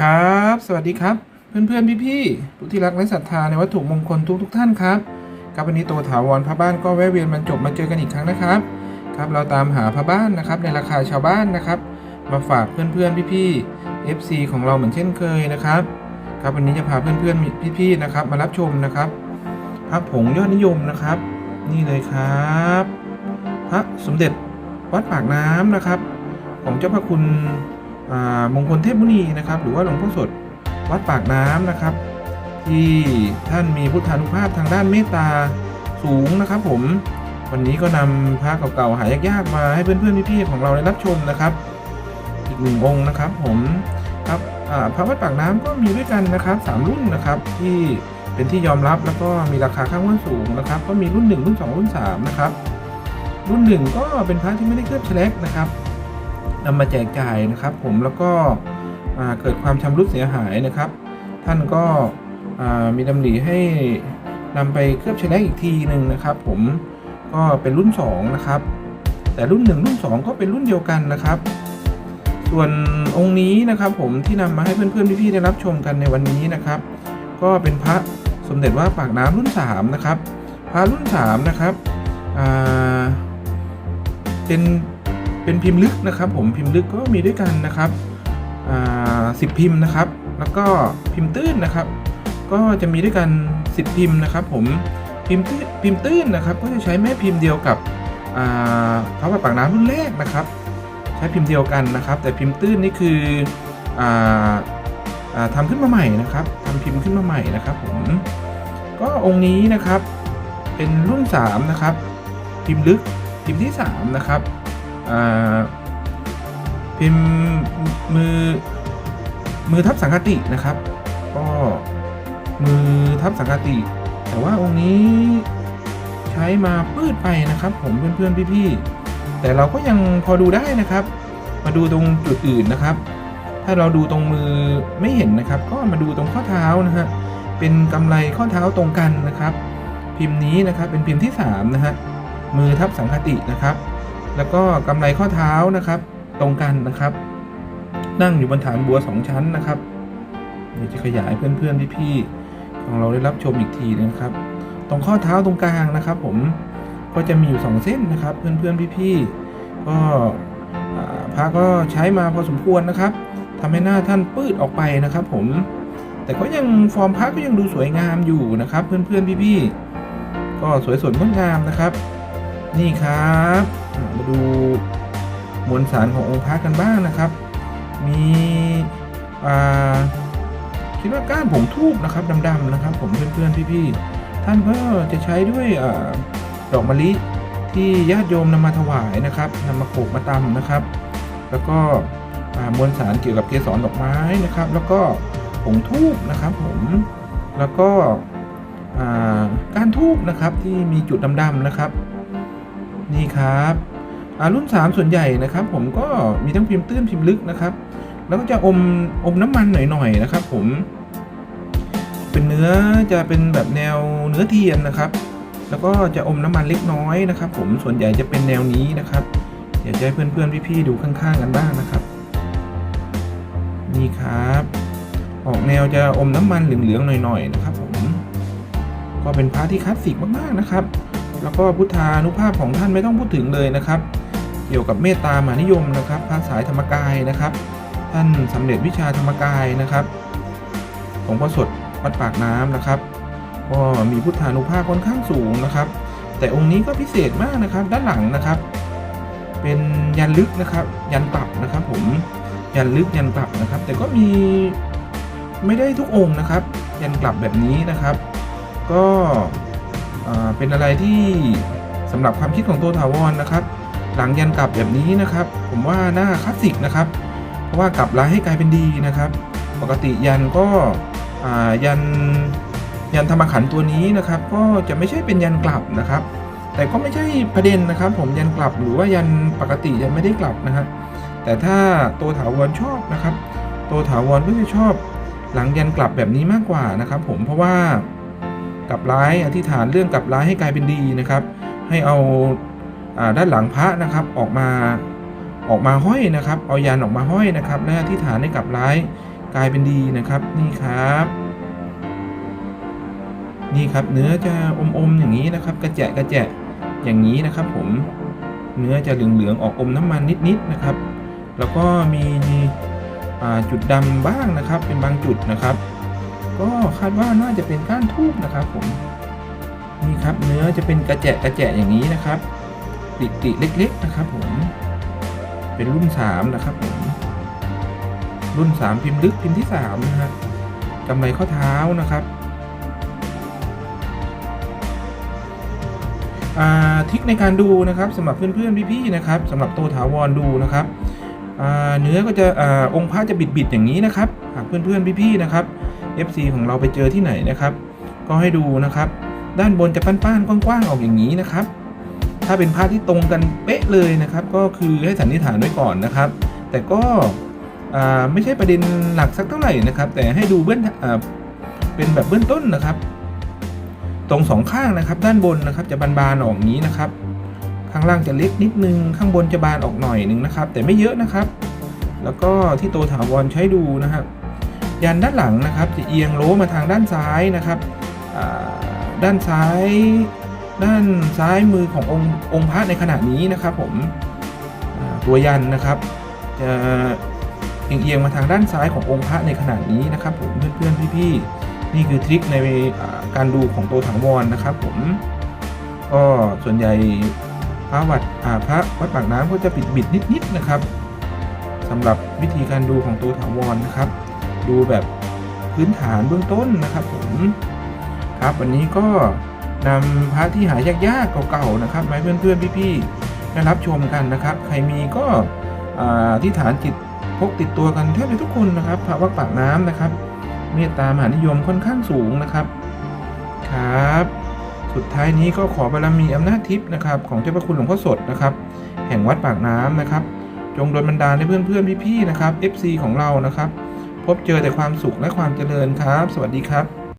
ครับ สวัสดีครับ เพื่อนๆพี่ๆผู้ที่รักและศรัทธาในวัตถุมงคลทุกๆท่านครับครับวันนี้ตัวถาวรพระบ้านก็แวะเวียนบรรจบมาเจอกันอีกครั้งนะครับ ครับเราตามหาพระบ้านนะครับในราคาชาวบ้านนะครับ มาฝากเพื่อนๆพี่ๆ FC ของเราเหมือนเช่นเคยนะครับ ครับวันนี้จะพาเพื่อนๆพี่ๆนะครับ มารับชมนะครับ พระผงยอดนิยมนะครับ นี่เลยครับ พระสมเด็จวัดปากน้ำนะครับ ของเจ้าพระคุณ มงคลเทพมุนีนะครับ หรือว่าหลวงพ่อสดวัดปากน้ำนะครับ ที่ท่านมีพุทธานุภาพทางด้านเมตตาสูงนะครับผมวันนี้ก็นำพระเก่าๆหายากๆมาให้เพื่อนๆพี่ๆของเราได้รับชมนะครับ อีกหนึ่งองค์นะครับ ผมครับพระวัดปากน้ำก็มีด้วยกันนะครับสามรุ่นนะครับที่เป็นที่ยอมรับแล้วก็มีราคาข้างว่าสูงนะครับ ก็มีรุ่น 1 รุ่น 2 รุ่น 3 นะครับ รุ่นหนึ่งก็เป็นพระที่ไม่ได้เคลือบแฉลกนะครับ นำมาแจกจ่ายนะครับ ผมแล้วก็เกิดความชำรุดเสียหายนะครับ ท่านก็มีดำริให้นำไปเคลือบแฉลกอีกทีหนึ่งนะครับ ผมก็เป็นรุ่น 2 นะครับ แต่รุ่น 1 รุ่น 2 ก็เป็นรุ่นเดียวกันนะครับ ส่วนองค์นี้นะครับผมที่นำมาให้เพื่อนๆพี่ๆได้รับชมกันในวันนี้นะครับ ก็เป็นพระสมเด็จว่าปากน้ำรุ่น 3 นะครับ พระรุ่น 3 นะครับเป็น เป็นพิมพ์ลึกนะครับ ผมพิมพ์ลึกก็มีด้วยกันนะครับอ่าสิบพิมพ์นะครับ แล้วก็พิมพ์ตื้นนะครับ ก็จะมีด้วยกัน 10 พิมพ์นะครับ ผมพิมพ์ตื้นพิมพ์ตื้นนะครับ ก็จะใช้แม่พิมพ์เดียวกับอ่าพระวัดปากน้ำรุ่นแรกนะครับ ใช้พิมพ์เดียวกันนะครับ แต่พิมพ์ตื้นนี่คืออาอ่าทำขึ้นมาใหม่นะครับทำพิมพ์ขึ้นมาใหม่นะครับ ผมก็องค์นี้นะครับ เป็นรุ่น 3 นะครับ พิมพ์ลึกพิมพ์ที่ 3 นะครับ พิมพ์มือมือทับสังคตินะครับ ก็มือทับสังคติ แต่ว่าองค์นี้ใช้มาปืดไปนะครับ ผมเพื่อนๆพี่ๆแต่เราก็ยังพอดูได้นะครับ มาดูตรงจุดอื่นนะครับ ถ้าเราดูตรงมือไม่เห็นนะครับ ก็มาดูตรงข้อเท้านะฮะเป็นกำไลข้อเท้าตรงกันนะครับ พิมพ์นี้นะครับเป็นพิมพ์ที่3นะฮะมือทับสังคตินะครับ แล้วก็กำไลข้อเท้านะครับ ตรงกันนะครับ นั่งอยู่บนฐานบัวสองชั้นนะครับเดี๋ยวจะขยายเพื่อนๆพี่ๆของเราได้รับชมอีกทีนะครับ ตรงข้อเท้าตรงกลางนะครับ ผมก็จะมีอยู่ 2 เส้นนะครับ เพื่อนๆพี่ๆก็อ่าพระก็ใช้มาพอสมควรนะครับทำให้หน้าท่านปืดออกไปนะครับ ผม แต่ก็ยังฟอร์มพระก็ยังดูสวยงามอยู่นะครับ เพื่อนๆพี่ๆก็สวยสดงดงามนะครับ นี่ครับ มาดูมวลสารขององค์พระกันบ้างนะครับ มีคิดว่าก้านผงทูบนะครับดำๆนะครับ ผมเพื่อนๆพี่ๆท่านก็จะใช้ด้วยอดอกมะลิที่ญาติโยมนำมาถวายนะครับนำมาโขกมาตำนะครับ แล้วก็มวลสารเกี่ยวกับเกสรดอกไม้นะครับ แล้วก็ผงทูบนะครับผมแล้วก็ก้านทูบนะครับที่มีจุดดำๆนะครับ นี่ครับ รุ่น 3 ส่วนใหญ่นะครับ ผมก็มีทั้งพิมพ์ตื้นพิมพ์ลึกนะครับ แล้วก็จะอมอมน้ำมันหน่อยๆนะครับ ผม เป็นเนื้อจะเป็นแบบแนวเนื้อเทียนนะครับ แล้วก็จะอมน้ำมันเล็กน้อยนะครับ ผมส่วนใหญ่จะเป็นแนวนี้นะครับเดี๋ยวจะให้เพื่อนๆพี่ๆดูข้างๆกันบ้างนะครับนี่ครับ ออกแนวจะอมน้ำมันเหลืองๆหน่อยๆนะครับ ผม ก็เป็นพระที่คลาสสิกมากๆนะครับ แล้วก็พุทธานุภาพของท่านไม่ต้องพูดถึงเลยนะครับ เกี่ยวกับเมตตามหานิยมนะครับพระสายธรรมกายนะครับ ท่านสำเร็จวิชาธรรมกายนะครับของพระสดวัดปากน้ำนะครับก็มีพุทธานุภาพค่อนข้างสูงนะครับ แต่องค์นี้ก็พิเศษมากนะครับด้านหลังนะครับ เป็นยันลึกนะครับ ยันกลับนะครับ ผมยันลึกยันกลับนะครับ แต่ก็มีไม่ได้ทุกองค์นะครับ ยันกลับแบบนี้นะครับ ก็เป็นอะไรที่สำหรับความคิดของตัวถาวรนะครับ หลังยันกลับแบบนี้นะครับ ผมว่าน่าคลาสสิกนะครับ เพราะว่ากลับร้ายให้กลายเป็นดีนะครับ ปกติยันก็อ่ายันยันธรรมขันตัวนี้นะครับ ก็จะไม่ใช่เป็นยันกลับนะครับ แต่ก็ไม่ใช่ประเด็นนะครับ ผมยันกลับหรือว่ายันปกติยันไม่ได้กลับนะครับแต่ถ้าตัวถาวรชอบนะครับ ตัวถาวรก็จะชอบหลังยันกลับแบบนี้มากกว่านะครับ ผมเพราะว่ากลับร้ายอธิษฐานเรื่องกลับร้ายให้กลายเป็นดีนะครับ ให้เอา ด้านหลังพระนะครับออกมาออกมาห้อยนะครับ เอายันออกมาห้อยนะครับ และอธิษฐานให้กลับร้ายกลายเป็นดีนะครับนี่ครับ นี่ครับเนื้อจะอมๆอย่างนี้นะครับ กระแจะกระแจะอย่างนี้นะครับ ผมเนื้อจะเหลืองๆออกอมน้ำมันนิดๆนะครับ แล้วก็มีจุดดำบ้างนะครับ เป็นบางจุดนะครับ ก็คาดว่าน่าจะเป็นก้านทูบนะครับ ผมนี่ครับเนื้อจะเป็นกระแจะกระแจะอย่างนี้นะครับ ติติเล็กๆนะครับผม เป็นรุ่นสามนะครับผม รุ่นสามพิมพ์ลึกพิมพ์ที่สามนะฮะกำไรข้อเท้านะครับอ่าทริคในการดูนะครับสำหรับเพื่อนๆพี่ๆนะครับสำหรับตัวถาวรดูนะครับอ่าเนื้อก็จะอาองค์พระจะบิดๆอย่างนี้นะครับ หากเพื่อนๆพี่ๆนะครับ FC ของเราไปเจอที่ไหนนะครับ ก็ให้ดูนะครับ ด้านบนจะป้านๆกว้างๆออกอย่างนี้นะครับ ถ้าเป็นพระที่ตรงกันเป๊ะเลยนะครับ ก็คือให้สันนิษฐานไว้ก่อนนะครับ แต่ก็ไม่ใช่ประเด็นหลักสักเท่าไหร่นะครับ แต่ให้ดูเบื้องเป็นแบบเบื้องต้นนะครับ ตรงสองข้างนะครับ ด้านบนนะครับ จะบานๆออกนี้นะครับ ข้างล่างจะเล็กนิดนึง ข้างบนจะบานออกหน่อยนึงนะครับ แต่ไม่เยอะนะครับ แล้วก็ที่โตถาวรใช้ดูนะครับยันด้านหลังนะครับ จะเอียงโล้มาทางด้านซ้ายนะครับด้านซ้าย ด้านซ้ายมือขององค์องค์พระในขณะนี้นะครับผมตัวยันนะครับ จะเอียงมาทางด้านซ้ายขององค์พระในขณะนี้นะครับ ผมเพื่อนๆพี่ๆนี่คือทริคในการดูของตัวถังวรนนะครับ ผมก็ส่วนใหญ่พระวัดพระวัดปากน้ำก็จะปิดบิดนิดๆนะครับสำหรับวิธีการดูของตัวถังวรนะครับ ดูแบบพื้นฐานเบื้องต้นนะครับ ผมครับวันนี้ก็ นำพระที่หายยากๆเก่าๆนะครับมาให้เพื่อนๆพี่ๆได้รับชมกันนะครับ ใครมีก็ที่ฐานจิตพกติดตัวกันแทบจะทุกคนนะครับพระวัดปากน้ำนะครับ เมตตามหานิยมค่อนข้างสูงนะครับครับ สุดท้ายนี้ก็ขอบารมีอำนาจทิพย์นะครับ ของเจ้าพระคุณหลวงพ่อสดนะครับ แห่งวัดปากน้ำนะครับ จงโดนบันดาลให้เพื่อนๆพี่ๆนะครับ FC ของเรานะครับ พบเจอแต่ความสุขและความเจริญครับ สวัสดีครับ